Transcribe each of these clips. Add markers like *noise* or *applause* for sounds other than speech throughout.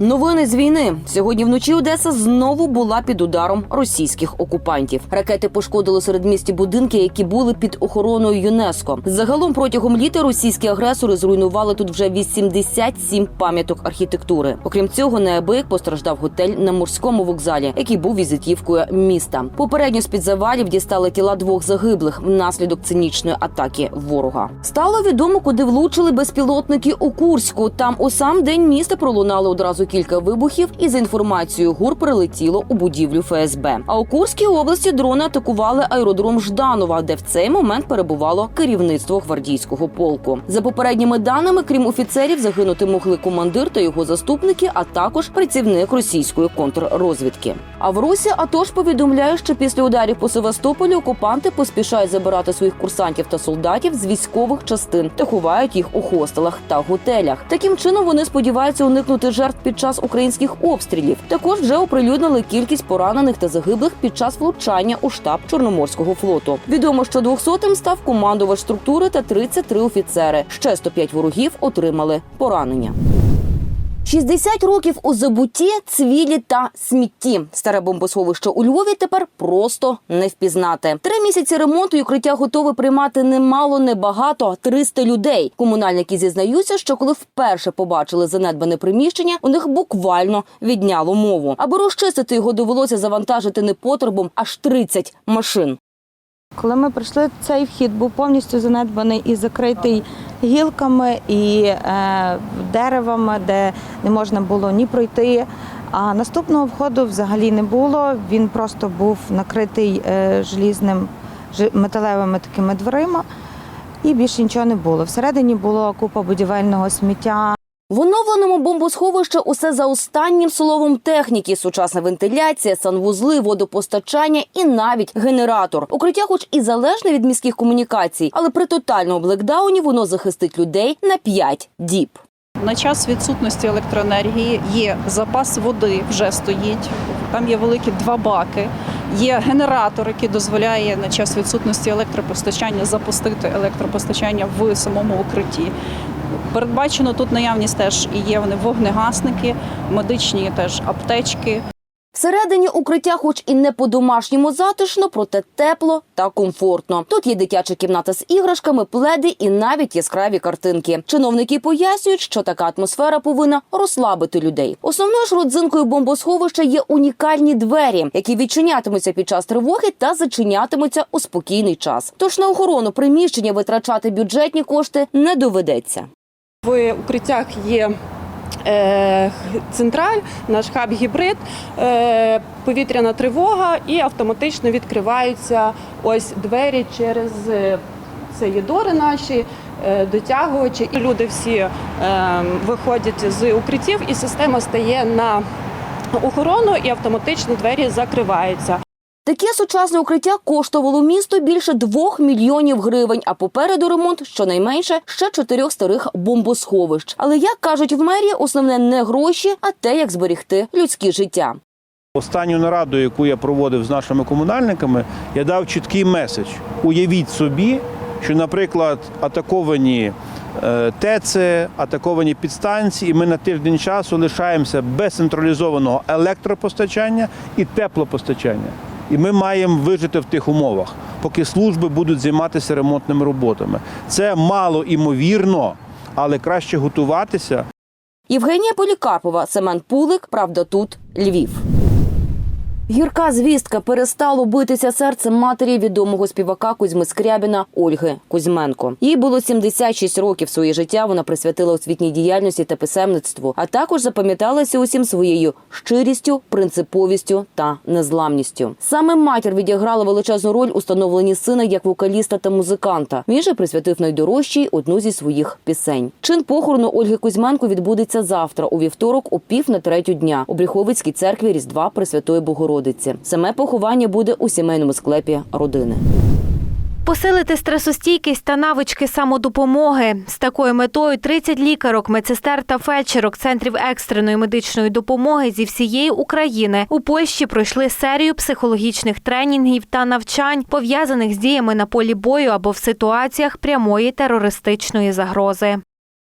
Новини з війни сьогодні вночі Одеса знову була під ударом російських окупантів. Ракети пошкодили середмісті будинки, які були під охороною ЮНЕСКО. Загалом протягом літа російські агресори зруйнували тут вже 87 пам'яток архітектури. Окрім цього, неабияк постраждав готель на морському вокзалі, який був візитівкою міста. Попередньо з під завалів дістали тіла двох загиблих внаслідок цинічної атаки ворога. Стало відомо, куди влучили безпілотники у Курську. Там у сам день міста пролунали одразу кілька вибухів, і за інформацією ГУР прилетіло у будівлю ФСБ. А у Курській області дрони атакували аеродром Жданова, де в цей момент перебувало керівництво гвардійського полку. За попередніми даними, крім офіцерів, загинути могли командир та його заступники, а також працівник російської контррозвідки. А в Русі АТОШ повідомляє, що після ударів по Севастополі окупанти поспішають забирати своїх курсантів та солдатів з військових частин та ховають їх у хостелах та готелях. Таким чином вони сподіваються уникнути жертв під час українських обстрілів. Також вже оприлюднили кількість поранених та загиблих під час влучання у штаб Чорноморського флоту. Відомо, що 200-м став командувач структури та 33 офіцери. Ще 105 ворогів отримали поранення. 60 років у забутті, цвілі та смітті. Старе бомбосховище у Львові тепер просто не впізнати. Три місяці ремонту і укриття готове приймати немало, небагато 300 людей. Комунальники зізнаються, що коли вперше побачили занедбане приміщення, у них буквально відняло мову. Аби розчистити його, довелося завантажити непотребом аж 30 машин. Коли ми прийшли, цей вхід був повністю занедбаний і закритий гілками і е, деревами, де не можна було ні пройти. А наступного входу взагалі не було. Він просто був накритий е, желізним металевими такими дверима, і більше нічого не було. Всередині було купа будівельного сміття. В оновленому бомбосховищі усе за останнім словом техніки: сучасна вентиляція, санвузли, водопостачання і навіть генератор. Укриття, хоч і залежне від міських комунікацій, але при тотальному блекдауні воно захистить людей на 5 діб. На час відсутності електроенергії є запас води, вже стоїть. Там є великі два баки. Є генератор, який дозволяє на час відсутності електропостачання запустити електропостачання в самому укритті. Передбачено тут наявність теж і є вони вогнегасники, медичні теж аптечки. Всередині укриття, хоч і не по-домашньому затишно, проте тепло та комфортно. Тут є дитяча кімната з іграшками, пледи і навіть яскраві картинки. Чиновники пояснюють, що така атмосфера повинна розслабити людей. Основною ж родзинкою бомбосховища є унікальні двері, які відчинятимуться під час тривоги та зачинятимуться у спокійний час. Тож на охорону приміщення витрачати бюджетні кошти не доведеться. В укриттях є е, централь, наш хаб гібрид, е, повітряна тривога і автоматично відкриваються ось двері через е, це є дори наші. Дотягувачі, і люди всі виходять з укриттів, і система стає на охорону, і автоматично двері закриваються. Таке сучасне укриття коштувало місту більше двох мільйонів гривень, а попереду ремонт щонайменше ще чотирьох старих бомбосховищ. Але як кажуть в мерії, основне не гроші, а те, як зберегти людське життя. Останню нараду, яку я проводив з нашими комунальниками, я дав чіткий меседж. Уявіть собі, що, наприклад, атаковані е, ТЕЦ, атаковані підстанції, і ми на тиждень часу лишаємося без централізованого електропостачання і теплопостачання. І ми маємо вижити в тих умовах, поки служби будуть займатися ремонтними роботами. Це мало імовірно, але краще готуватися. Євгенія Полікарпова, Семен Пулик. Правда, тут Львів. Гірка звістка перестало битися серцем матері відомого співака Кузьми Скрябіна Ольги Кузьменко. Їй було 76 років. Своє життя вона присвятила освітній діяльності та писемництву, а також запам'яталася усім своєю щирістю, принциповістю та незламністю. Саме матір відіграла величезну роль у становленні сина як вокаліста та музиканта. Він же присвятив найдорожчій одну зі своїх пісень. Чин похорону Ольги Кузьменко відбудеться завтра, у вівторок, о пів на третю дня у Бріховицькій церкві Різдва Пресвятої Богородиці. Саме поховання буде у сімейному склепі родини. Посилити стресостійкість та навички самодопомоги з такою метою 30 лікарок, медсестер та фельдшерок центрів екстреної медичної допомоги зі всієї України у Польщі пройшли серію психологічних тренінгів та навчань, пов'язаних з діями на полі бою або в ситуаціях прямої терористичної загрози.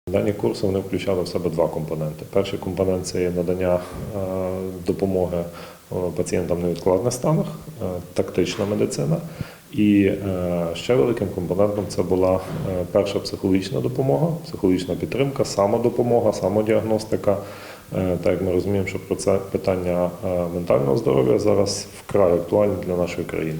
Дані курси вони включали в себе два компоненти. Перший компонент це є надання е, допомоги пацієнтам в невідкладних станах, е, тактична медицина. І е, ще великим компонентом це була е, перша психологічна допомога, психологічна підтримка, самодопомога, самодіагностика. Е, Так як ми розуміємо, що про це питання е, ментального здоров'я зараз вкрай актуальне для нашої країни.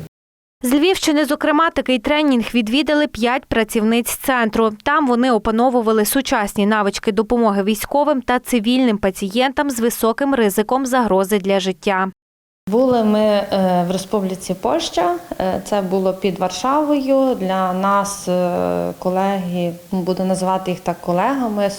З Львівщини, зокрема, такий тренінг відвідали п'ять працівниць центру. Там вони опановували сучасні навички допомоги військовим та цивільним пацієнтам з високим ризиком загрози для життя. Були ми е, в Республіці Польща. Е, Це було під Варшавою. Для нас е, колеги, буду називати їх так колегами,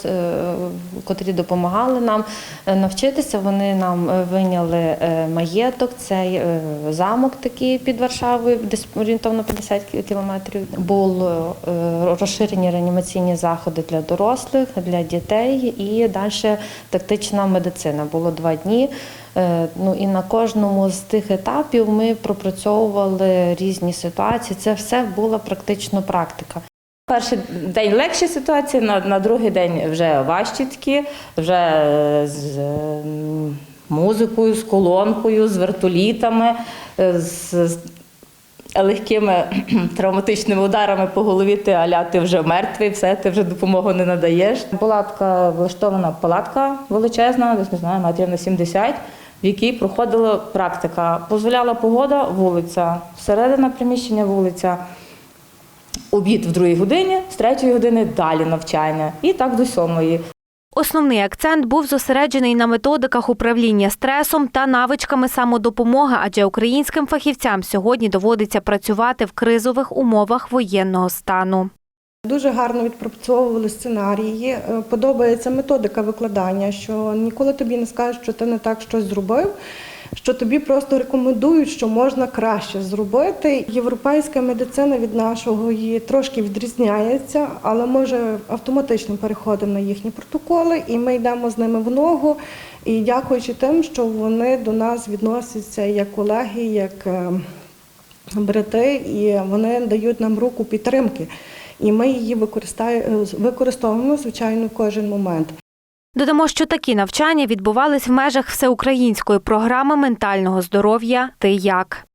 котрі допомагали нам навчитися. Вони нам виняли маєток, цей замок такий під Варшавою, десь орієнтовно 50 кілометрів. Було е, розширені реанімаційні заходи для дорослих, для дітей і далі тактична медицина. Було два дні. Е, Ну і на кожному з тих етапів ми пропрацьовували різні ситуації. Це все була практично практика. Перший день легші ситуації, на, на другий день вже важчі такі, вже е, з музикою, з колонкою, з вертолітами, е, з, з легкими *clears throat* травматичними ударами по голові ти аля ти вже мертвий, все, ти вже допомогу не надаєш. Була така влаштована палатка величезна, десь не знаю, метрів на 70, в якій проходила практика. Дозволяла погода, вулиця, всередина приміщення вулиця обід в другій годині, з третьої години далі навчання. І так до сьомої. Основний акцент був зосереджений на методиках управління стресом та навичками самодопомоги, адже українським фахівцям сьогодні доводиться працювати в кризових умовах воєнного стану. Дуже гарно відпрацьовували сценарії. Е, Подобається методика викладання, що ніколи тобі не скажуть, що ти не так щось зробив. Що тобі просто рекомендують, що можна краще зробити. Європейська медицина від нашого її трошки відрізняється, але ми вже автоматично переходимо на їхні протоколи, і ми йдемо з ними в ногу. І дякуючи тим, що вони до нас відносяться як колеги, як е, брати, і вони дають нам руку підтримки. І ми її використаю- використовуємо, звичайно, в кожен момент. Додамо, що такі навчання відбувались в межах всеукраїнської програми ментального здоров'я Ти як.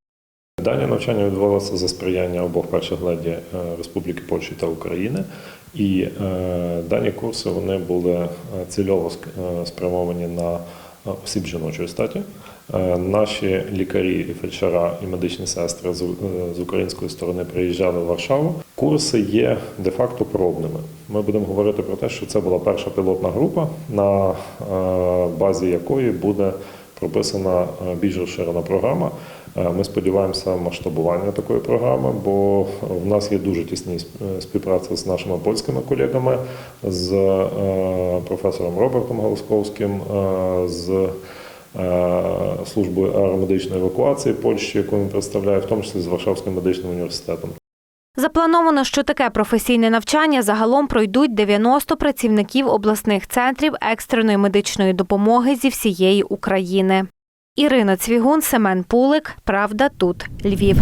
Дані навчання відбувалося за сприяння обох перших леді е, Республіки Польщі та України. І е, дані курси вони були е, цільово е, спрямовані на е, осіб жіночої статі. Е, Наші лікарі, фельдшера і медичні сестри е, з української сторони приїжджали в Варшаву. Курси є де-факто пробними. Ми будемо говорити про те, що це була перша пілотна група, на е, базі якої буде прописана е, більш розширена програма. Е, Ми сподіваємося масштабування такої програми, бо в нас є дуже тісні співпраця з нашими польськими колегами, з професором Робертом Галасковським, е, з службою аеромедичної евакуації Польщі, яку він представляє, в тому числі з Варшавським медичним університетом. Заплановано, що таке професійне навчання загалом пройдуть 90 працівників обласних центрів екстреної медичної допомоги зі всієї України. Ірина Цвігун, Семен Пулик. Правда, тут Львів.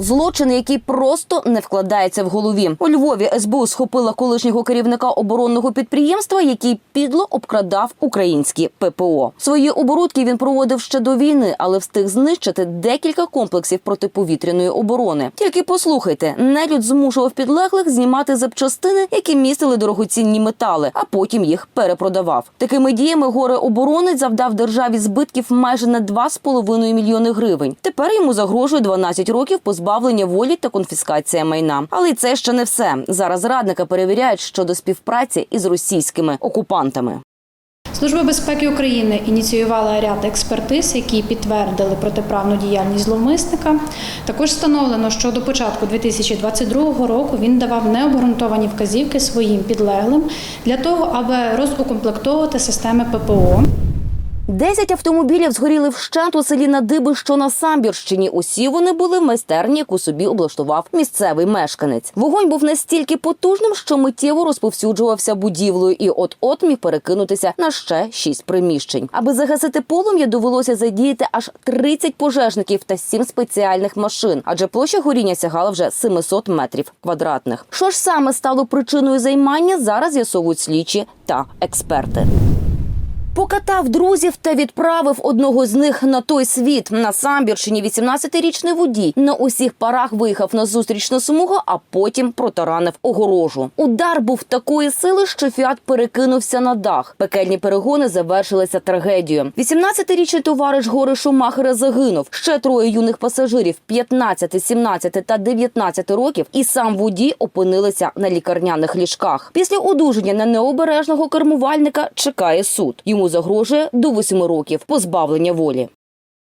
Злочин, який просто не вкладається в голові. У Львові СБУ схопила колишнього керівника оборонного підприємства, який підло обкрадав українські ППО. Свої оборудки він проводив ще до війни, але встиг знищити декілька комплексів протиповітряної оборони. Тільки послухайте, нелюд змушував підлеглих знімати запчастини, які містили дорогоцінні метали, а потім їх перепродавав. Такими діями горе оборонець завдав державі збитків майже на 2,5 мільйони гривень. Тепер йому загрожує 12 років позбавлення волі та конфіскація майна. Але це ще не все. Зараз радника перевіряють щодо співпраці із російськими окупантами. Служба безпеки України ініціювала ряд експертиз, які підтвердили протиправну діяльність зловмисника. Також встановлено, що до початку 2022 року він давав необґрунтовані вказівки своїм підлеглим для того, аби розукомплектовувати системи ППО. Десять автомобілів згоріли вщент у селі Надиби, що на Самбірщині. Усі вони були в майстерні, яку собі облаштував місцевий мешканець. Вогонь був настільки потужним, що миттєво розповсюджувався будівлею, і от-от міг перекинутися на ще шість приміщень. Аби загасити полум'я, довелося задіяти аж 30 пожежників та 7 спеціальних машин, адже площа горіння сягала вже 700 метрів квадратних. Що ж саме стало причиною займання, зараз з'ясовують слідчі та експерти. Покатав друзів та відправив одного з них на той світ. На Самбірщині 18-річний водій на усіх парах виїхав на зустрічну смугу, а потім протаранив огорожу. Удар був такої сили, що фіат перекинувся на дах. Пекельні перегони завершилися трагедією. 18-річний товариш гори Шумахера загинув. Ще троє юних пасажирів 15, 17 та 19 років, і сам водій опинилися на лікарняних ліжках. Після одужання на необережного кермувальника чекає суд. Загрожує до 8 років позбавлення волі.